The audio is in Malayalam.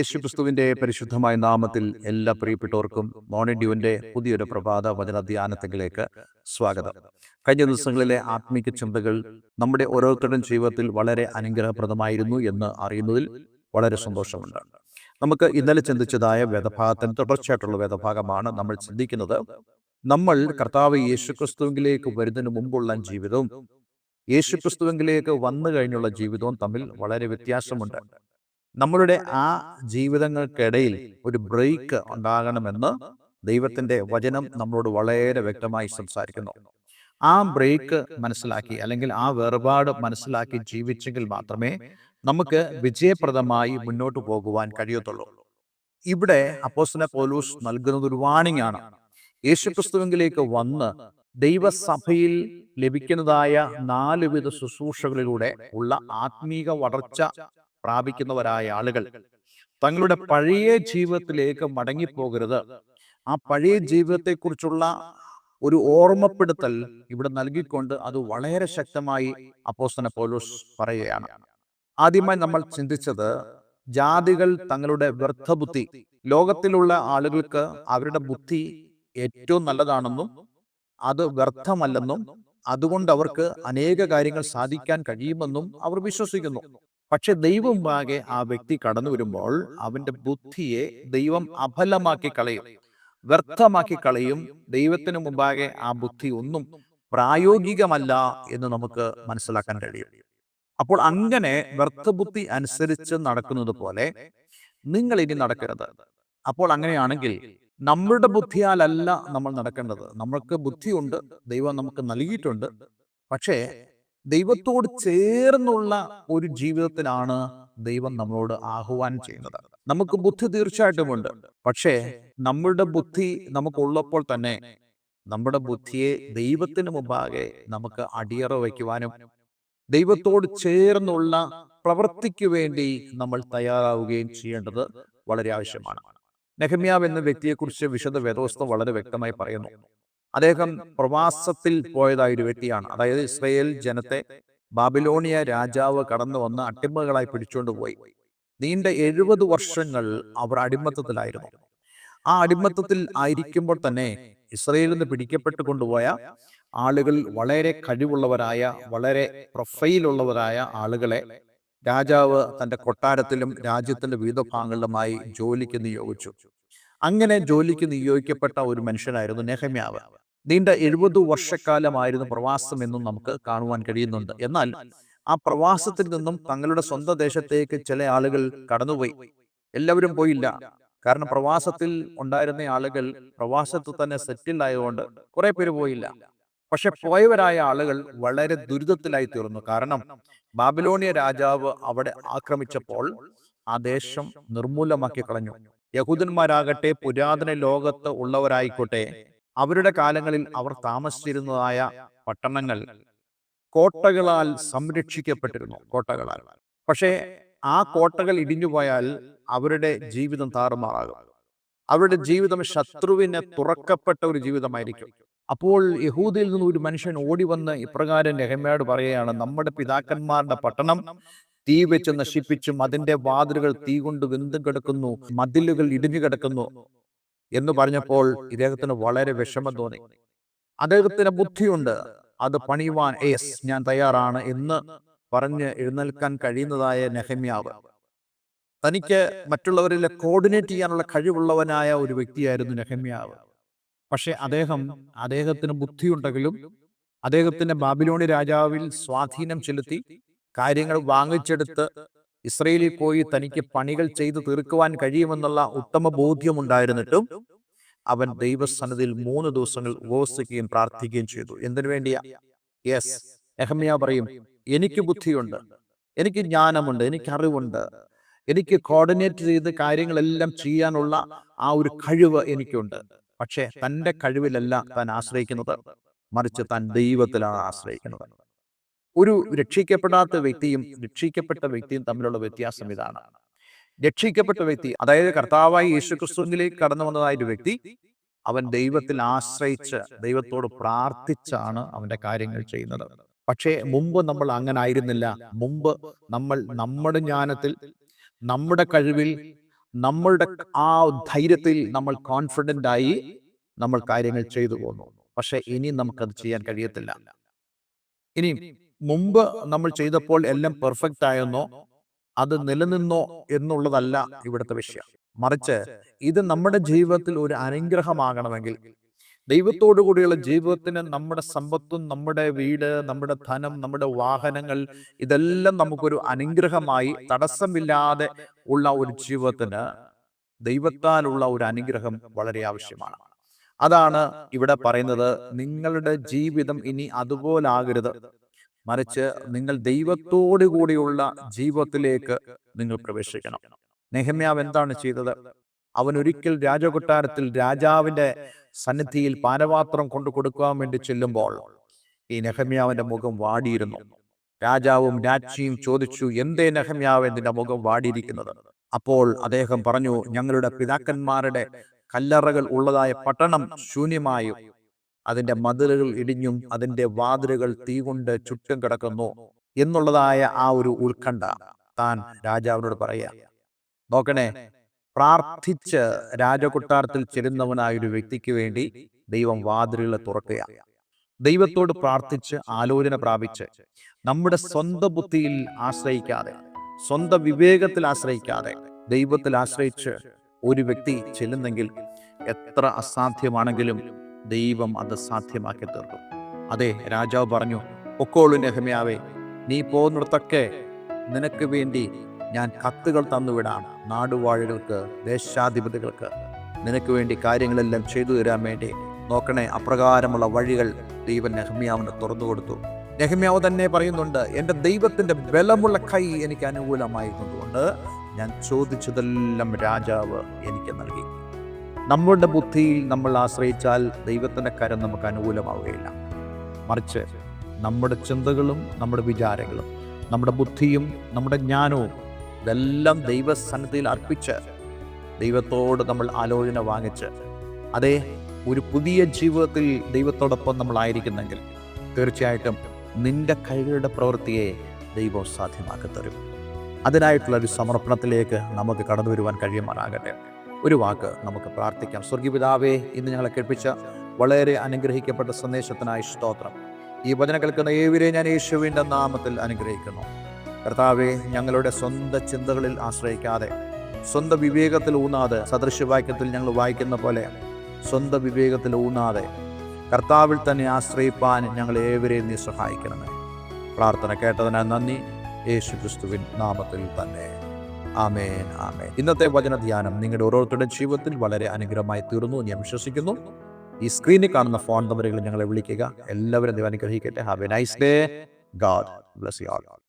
യേശുക്രിസ്തുവിന്റെ പരിശുദ്ധമായ നാമത്തിൽ എല്ലാ പ്രിയപ്പെട്ടവർക്കും മോണി ഡ്യൂവിന്റെ പുതിയൊരു പ്രഭാത വചന ധ്യാനത്തിലേക്ക് സ്വാഗതം. കഴിഞ്ഞ ദിവസങ്ങളിലെ ആത്മീക ചിന്തകൾ നമ്മുടെ ഓരോരുത്തരുടെയും ജീവിതത്തിൽ വളരെ അനുഗ്രഹപ്രദമായിരുന്നു എന്ന് അറിയുന്നതിൽ വളരെ സന്തോഷമുണ്ട്. നമുക്ക് ഇന്നലെ ചിന്തിച്ചതായ വേദഭാഗത്തിന് തുടർച്ചയായിട്ടുള്ള വേദഭാഗമാണ് നമ്മൾ ചിന്തിക്കുന്നത്. നമ്മൾ കർത്താവ് യേശുക്രിസ്തുവിലേക്ക് വരുന്നതിന് മുമ്പുള്ള ജീവിതവും യേശുക്രിസ്തുവിലേക്ക് വന്നു കഴിഞ്ഞുള്ള ജീവിതവും തമ്മിൽ വളരെ വ്യത്യാസമുണ്ട്. നമ്മളുടെ ആ ജീവിതങ്ങൾക്കിടയിൽ ഒരു ബ്രേക്ക് ഉണ്ടാകണമെന്ന് ദൈവത്തിന്റെ വചനം നമ്മളോട് വളരെ വ്യക്തമായി സംസാരിക്കുന്നു. ആ ബ്രേക്ക് മനസ്സിലാക്കി അല്ലെങ്കിൽ ആ വേർപാട് മനസ്സിലാക്കി ജീവിച്ചെങ്കിൽ മാത്രമേ നമുക്ക് വിജയപ്രദമായി മുന്നോട്ട് പോകുവാൻ കഴിയത്തുള്ളൂ. ഇവിടെ അപ്പോസ്തല പോലൂസ് നൽകുന്നത് ഒരു വാണിംഗ് ആണ്. യേശുക്രിസ്തുവിലേക്ക് വന്ന് ദൈവസഭയിൽ ലഭിക്കുന്നതായ നാലുവിധ ശുശ്രൂഷകളിലൂടെ ഉള്ള ആത്മീക വളർച്ച പ്രാപിക്കുന്നവരായ ആളുകൾ തങ്ങളുടെ പഴയ ജീവിതത്തിലേക്ക് മടങ്ങിപ്പോകരുത്. ആ പഴയ ജീവിതത്തെക്കുറിച്ചുള്ള ഒരു ഓർമ്മപ്പെടുത്തൽ ഇവിടെ നൽകിക്കൊണ്ട് അത് വളരെ ശക്തമായി അപ്പോസ്തന പോലൂസ് പറയുകയാണ്. ആദ്യമായി നമ്മൾ ചിന്തിച്ചത് ജാതികൾ തങ്ങളുടെ വ്യർത്ഥബുദ്ധി. ലോകത്തിലുള്ള ആളുകൾക്ക് അവരുടെ ബുദ്ധി ഏറ്റവും നല്ലതാണെന്നും അത് വ്യർത്ഥമല്ലെന്നും അതുകൊണ്ട് അവർക്ക് അനേക കാര്യങ്ങൾ സാധിക്കാൻ കഴിയുമെന്നും അവർ വിശ്വസിക്കുന്നു. പക്ഷെ ദൈവം ആകെ ആ വ്യക്തി കടന്നു വരുമ്പോൾ അവന്റെ ബുദ്ധിയെ ദൈവം അഫലമാക്കി കളയും. വ്യർത്ഥമാക്കി കളയും. ദൈവത്തിന് മുമ്പാകെ ആ ബുദ്ധി ഒന്നും പ്രായോഗികമല്ല എന്ന് നമുക്ക് മനസ്സിലാക്കാൻ കഴിയും. അപ്പോൾ അങ്ങനെ വ്യർത്ഥബുദ്ധി അനുസരിച്ച് നടക്കുന്നത് പോലെ നിങ്ങൾ ഇനി നടക്കരുത്. അപ്പോൾ അങ്ങനെയാണെങ്കിൽ നമ്മളുടെ ബുദ്ധിയാലല്ല നമ്മൾ നടക്കേണ്ടത്. നമ്മൾക്ക് ബുദ്ധിയുണ്ട്. ദൈവം നമുക്ക് നൽകിയിട്ടുണ്ട്. പക്ഷേ ദൈവത്തോട് ചേർന്നുള്ള ഒരു ജീവിതത്തിനാണ് ദൈവം നമ്മളോട് ആഹ്വാനം ചെയ്യുന്നത്. നമുക്ക് ബുദ്ധി തീർച്ചയായിട്ടും ഉണ്ട്. പക്ഷേ നമ്മളുടെ ബുദ്ധി നമുക്കുള്ളപ്പോൾ തന്നെ നമ്മുടെ ബുദ്ധിയെ ദൈവത്തിന് മുമ്പാകെ നമുക്ക് അടിയറ വയ്ക്കുവാനും ദൈവത്തോട് ചേർന്നുള്ള പ്രവൃത്തിക്ക് വേണ്ടി നമ്മൾ തയ്യാറാവുകയും ചെയ്യേണ്ടത് വളരെ ആവശ്യമാണ്. നെഹമ്യാവ് എന്ന വ്യക്തിയെക്കുറിച്ച് വിശദ വേദോസ്തം വളരെ വ്യക്തമായി പറയുന്നു. അദ്ദേഹം പ്രവാസത്തിൽ പോയതായ ഒരു വ്യക്തിയാണ്. അതായത് ഇസ്രയേൽ ജനത്തെ ബാബിലോണിയ രാജാവ് കടന്നു വന്ന് അടിമകളായി പിടിച്ചുകൊണ്ട് പോയി. നീണ്ട എഴുപത് വർഷങ്ങൾ അവർ അടിമത്തത്തിലായിരുന്നു. ആ അടിമത്തത്തിൽ ആയിരിക്കുമ്പോൾ തന്നെ ഇസ്രയേലിൽ നിന്ന് പിടിക്കപ്പെട്ട് കൊണ്ടുപോയ ആളുകൾ വളരെ കഴിവുള്ളവരായ വളരെ പ്രൊഫൈലുള്ളവരായ ആളുകളെ രാജാവ് തന്റെ കൊട്ടാരത്തിലും രാജ്യത്തിന്റെ വിവിധ ഭാഗങ്ങളിലുമായി ജോലിക്ക് നിയോഗിച്ചു അങ്ങനെ ജോലിക്ക് നിയോഗിക്കപ്പെട്ട ഒരു മനുഷ്യനായിരുന്നു നെഹമ്യാവ്. നീണ്ട എഴുപത് വർഷക്കാലമായിരുന്നു പ്രവാസം എന്നും നമുക്ക് കാണുവാൻ കഴിയുന്നുണ്ട് എന്നാൽ ആ പ്രവാസത്തിൽ നിന്നും തങ്ങളുടെ സ്വന്തം ദേശത്തേക്ക് ചില ആളുകൾ കടന്നുപോയി. എല്ലാവരും പോയില്ല. കാരണം പ്രവാസത്തിൽ ഉണ്ടായിരുന്ന ആളുകൾ പ്രവാസത്തിൽ തന്നെ സെറ്റിൽ ആയതുകൊണ്ട് കുറെ പേര് പോയില്ല. പക്ഷെ പോയവരായ ആളുകൾ വളരെ ദുരിതത്തിലായി തീർന്നു. കാരണം ബാബിലോണിയ രാജാവ് അവിടെ ആക്രമിച്ചപ്പോൾ ആ ദേശം നിർമൂലമാക്കി കളഞ്ഞു. യഹൂദന്മാരാകട്ടെ പുരാതന ലോകത്ത് ഉള്ളവരായിക്കോട്ടെ അവരുടെ കാലങ്ങളിൽ അവർ താമസിച്ചിരുന്നതായ പട്ടണങ്ങൾ കോട്ടകളാൽ സംരക്ഷിക്കപ്പെട്ടിരുന്നു കോട്ടകളാൽ. പക്ഷേ ആ കോട്ടകൾ ഇടിഞ്ഞുപോയാൽ അവരുടെ ജീവിതം താറുമാറാകും. അവരുടെ ജീവിതം ശത്രുവിന് തുറക്കപ്പെട്ട ഒരു ജീവിതമായിരിക്കും. അപ്പോൾ യഹൂദിയിൽ നിന്ന് ഒരു മനുഷ്യൻ ഓടി വന്ന് ഇപ്രകാരം രഹമയോട് പറയുകയാണ് നമ്മുടെ പിതാക്കന്മാരുടെ പട്ടണം തീ വെച്ച് നശിപ്പിച്ചും അതിന്റെ വാതിലുകൾ തീ കൊണ്ട് വെന്തും കിടക്കുന്നു മതിലുകൾ ഇടിഞ്ഞു കിടക്കുന്നു എന്ന് പറഞ്ഞപ്പോൾ ഇദ്ദേഹത്തിന് വളരെ വിഷമം തോന്നി. അദ്ദേഹത്തിന് ബുദ്ധിയുണ്ട്. അത് പണിയുവാൻ എസ് ഞാൻ തയ്യാറാണ് എന്ന് പറഞ്ഞ് എഴുന്നേൽക്കാൻ കഴിയുന്നതായ നെഹമ്യാവ്. തനിക്ക് മറ്റുള്ളവരിലെ കോർഡിനേറ്റ് ചെയ്യാനുള്ള കഴിവുള്ളവനായ ഒരു വ്യക്തിയായിരുന്നു നെഹമ്യാവ്. പക്ഷെ അദ്ദേഹം അദ്ദേഹത്തിന് ബുദ്ധിയുണ്ടെങ്കിലും അദ്ദേഹത്തിന്റെ ബാബിലോണി രാജാവിൽ സ്വാധീനം ചെലുത്തി കാര്യങ്ങൾ വാങ്ങിച്ചെടുത്ത് ഇസ്രയേലിൽ പോയി തനിക്ക് പണികൾ ചെയ്തു തീർക്കുവാൻ കഴിയുമെന്നുള്ള ഉത്തമ ബോധ്യം ഉണ്ടായിരുന്നിട്ടും അവൻ ദൈവസന്നതിൽ മൂന്ന് ദിവസങ്ങൾ ഉപവസിക്കുകയും പ്രാർത്ഥിക്കുകയും ചെയ്തു. എന്തിനു വേണ്ടിയാ? യെസ്. എഹമ്യ പറയും എനിക്ക് ബുദ്ധിയുണ്ട്. എനിക്ക് ജ്ഞാനമുണ്ട്. എനിക്ക് അറിവുണ്ട്. എനിക്ക് കോർഡിനേറ്റ് ചെയ്ത് കാര്യങ്ങളെല്ലാം ചെയ്യാനുള്ള ആ ഒരു കഴിവ് എനിക്കുണ്ട്. പക്ഷേ തന്റെ കഴിവിലല്ല താൻ ആശ്രയിക്കുന്നത്. മറിച്ച് താൻ ദൈവത്തിലാണ് ആശ്രയിക്കുന്നത്. ഒരു രക്ഷിക്കപ്പെടാത്ത വ്യക്തിയും രക്ഷിക്കപ്പെട്ട വ്യക്തിയും തമ്മിലുള്ള വ്യത്യാസം ഇതാണ്. രക്ഷിക്കപ്പെട്ട വ്യക്തി അതായത് കർത്താവായി യേശുക്രിസ്തുവിലേക്ക് കടന്നു വന്നതായ ഒരു വ്യക്തി അവൻ ദൈവത്തിൽ ആശ്രയിച്ച് ദൈവത്തോട് പ്രാർത്ഥിച്ചാണ് അവന്റെ കാര്യങ്ങൾ ചെയ്യുന്നത്. പക്ഷേ മുമ്പ് നമ്മൾ അങ്ങനെ ആയിരുന്നില്ല മുമ്പ് നമ്മൾ നമ്മുടെ ജ്ഞാനത്തിൽ നമ്മുടെ കഴിവിൽ നമ്മളുടെ ആ ധൈര്യത്തിൽ നമ്മൾ കോൺഫിഡന്റ് ആയി നമ്മൾ കാര്യങ്ങൾ ചെയ്തു പോന്നു പക്ഷെ ഇനി നമുക്കത് ചെയ്യാൻ കഴിയത്തില്ല. ഇനി മുമ്പ് നമ്മൾ ചെയ്തപ്പോൾ എല്ലാം പെർഫെക്റ്റ് ആയെന്നോ അത് നിലനിന്നോ എന്നുള്ളതല്ല ഇവിടുത്തെ വിഷയം. മറിച്ച് ഇത് നമ്മുടെ ജീവിതത്തിൽ ഒരു അനുഗ്രഹമാകണമെങ്കിൽ ദൈവത്തോടു കൂടിയുള്ള ജീവിതത്തിന് നമ്മുടെ സമ്പത്തും നമ്മുടെ വീട് നമ്മുടെ ധനം നമ്മുടെ വാഹനങ്ങൾ ഇതെല്ലാം നമുക്കൊരു അനുഗ്രഹമായി തടസ്സമില്ലാതെ ഉള്ള ഒരു ജീവിതത്തിന് ദൈവത്താലുള്ള ഒരു അനുഗ്രഹം വളരെ ആവശ്യമാണ്. അതാണ് ഇവിടെ പറയുന്നത് നിങ്ങളുടെ ജീവിതം ഇനി അതുപോലാകരുത്. മറിച്ച് നിങ്ങൾ ദൈവത്തോടു കൂടിയുള്ള ജീവിതത്തിലേക്ക് നിങ്ങൾ പ്രവേശിക്കണം. നെഹമ്യാവ് എന്താണ് ചെയ്തത്? അവൻ ഒരിക്കൽ രാജകൊട്ടാരത്തിൽ രാജാവിന്റെ സന്നിധിയിൽ പാനപാത്രം കൊണ്ടു കൊടുക്കാൻ വേണ്ടി ചെല്ലുമ്പോൾ ഈ നെഹമ്യാവിന്റെ മുഖം വാടിയിരുന്നു. രാജാവും രാജ്ഞിയും ചോദിച്ചു എന്തേ നെഹമ്യാവ് എന്തിന്റെ മുഖം വാടിയിരിക്കുന്നത്? അപ്പോൾ അദ്ദേഹം പറഞ്ഞു ഞങ്ങളുടെ പിതാക്കന്മാരുടെ കല്ലറകൾ ഉള്ളതായ പട്ടണം ശൂന്യമായും അതിന്റെ മതിലുകൾ ഇടിഞ്ഞും അതിന്റെ വാതിലുകൾ തീ കൊണ്ട് ചുറ്റും കിടക്കുന്നു എന്നുള്ളതായ ആ ഒരു ഉത്കണ്ഠ താൻ രാജാവിനോട് പറയാ നോക്കണേ പ്രാർത്ഥിച്ച് രാജകൊട്ടാരത്തിൽ ചെല്ലുന്നവനായ ഒരു വ്യക്തിക്ക് വേണ്ടി ദൈവം വാതിലുകളെ തുറക്കുക ദൈവത്തോട് പ്രാർത്ഥിച്ച് ആലോചന പ്രാപിച്ച് നമ്മുടെ സ്വന്തം ബുദ്ധിയിൽ ആശ്രയിക്കാതെ സ്വന്തം വിവേകത്തിൽ ആശ്രയിക്കാതെ ദൈവത്തിൽ ആശ്രയിച്ച് ഒരു വ്യക്തി ചെല്ലുന്നെങ്കിൽ എത്ര അസാധ്യമാണെങ്കിലും ദൈവം അത് സാധ്യമാക്കി തീർക്കും അതെ രാജാവ് പറഞ്ഞു ഒക്കോളു നെഹമ്യാവേ നീ പോകുന്നിടത്തൊക്കെ നിനക്ക് വേണ്ടി ഞാൻ കത്തുകൾ തന്നുവിടാം നാടുവാഴികൾക്ക് ദേശാധിപതികൾക്ക്. നിനക്ക് വേണ്ടി കാര്യങ്ങളെല്ലാം ചെയ്തു തരാൻ വേണ്ടി നോക്കണേ അപ്രകാരമുള്ള വഴികൾ ദൈവം നെഹമ്യാവിന് തുറന്നു കൊടുത്തു. നെഹമ്യാവ് തന്നെ പറയുന്നുണ്ട് എന്റെ ദൈവത്തിന്റെ ബലമുള്ള കൈ എനിക്ക് അനുകൂലമായിരുന്നതുകൊണ്ട് ഞാൻ ചോദിച്ചതെല്ലാം രാജാവ് എനിക്ക് നൽകി. നമ്മളുടെ ബുദ്ധിയിൽ നമ്മൾ ആശ്രയിച്ചാൽ ദൈവത്തിന്റെ കരം നമുക്ക് അനുകൂലമാവുകയില്ല. മറിച്ച് നമ്മുടെ ചിന്തകളും നമ്മുടെ വിചാരങ്ങളും നമ്മുടെ ബുദ്ധിയും നമ്മുടെ ജ്ഞാനവും ഇതെല്ലാം ദൈവസന്നിധിയിൽ അർപ്പിച്ച് ദൈവത്തോട് നമ്മൾ ആലോചന വാങ്ങിച്ച് അതേ ഒരു പുതിയ ജീവിതത്തിൽ ദൈവത്തോടൊപ്പം നമ്മളായിരിക്കുന്നെങ്കിൽ തീർച്ചയായിട്ടും നിന്റെ കൈകളുടെ പ്രവൃത്തിയെ ദൈവം സാധ്യമാക്കി തരും. അതിനായിട്ടുള്ള ഒരു സമർപ്പണത്തിലേക്ക് നമുക്ക് കടന്നു വരുവാൻ കഴിയുമാറാകട്ടെ. ഒരു വാക്ക് നമുക്ക് പ്രാർത്ഥിക്കാം. സ്വർഗീപിതാവേ ഇന്ന് ഞങ്ങളെ കേൾപ്പിച്ച വളരെ അനുഗ്രഹിക്കപ്പെട്ട സന്ദേശത്തിനായി സ്തോത്രം. ഈ വചന കേൾക്കുന്ന ഏവരെ ഞാൻ യേശുവിന്റെ നാമത്തിൽ അനുഗ്രഹിക്കുന്നു. കർത്താവെ ഞങ്ങളുടെ സ്വന്തം ചിന്തകളിൽ ആശ്രയിക്കാതെ സ്വന്തം വിവേകത്തിൽ ഊന്നാതെ സദൃശ്യവാക്യത്തിൽ ഞങ്ങൾ വായിക്കുന്ന പോലെ സ്വന്തം വിവേകത്തിൽ ഊന്നാതെ കർത്താവിൽ തന്നെ ആശ്രയിപ്പാൻ ഞങ്ങൾ ഏവരെയും നീ സഹായിക്കണമേ. പ്രാർത്ഥന കേട്ടതിനാൽ നന്ദി. യേശു ക്രിസ്തുവിൻ നാമത്തിൽ തന്നെ. ആമേൻ ആമേൻ. ഇന്നത്തെ വചനധ്യാനം നിങ്ങളുടെ ഓരോരുത്തരുടെ ജീവിതത്തിൽ വളരെ അനുഗ്രഹമായി തീർന്നു ഞാൻ വിശ്വസിക്കുന്നു. ഈ സ്ക്രീനിൽ കാണുന്ന ഫോൺ നമ്പറുകൾ ഞങ്ങളെ വിളിക്കുക. എല്ലാവരും ദൈവം അനുഗ്രഹിക്കട്ടെ. Have a nice day god bless you all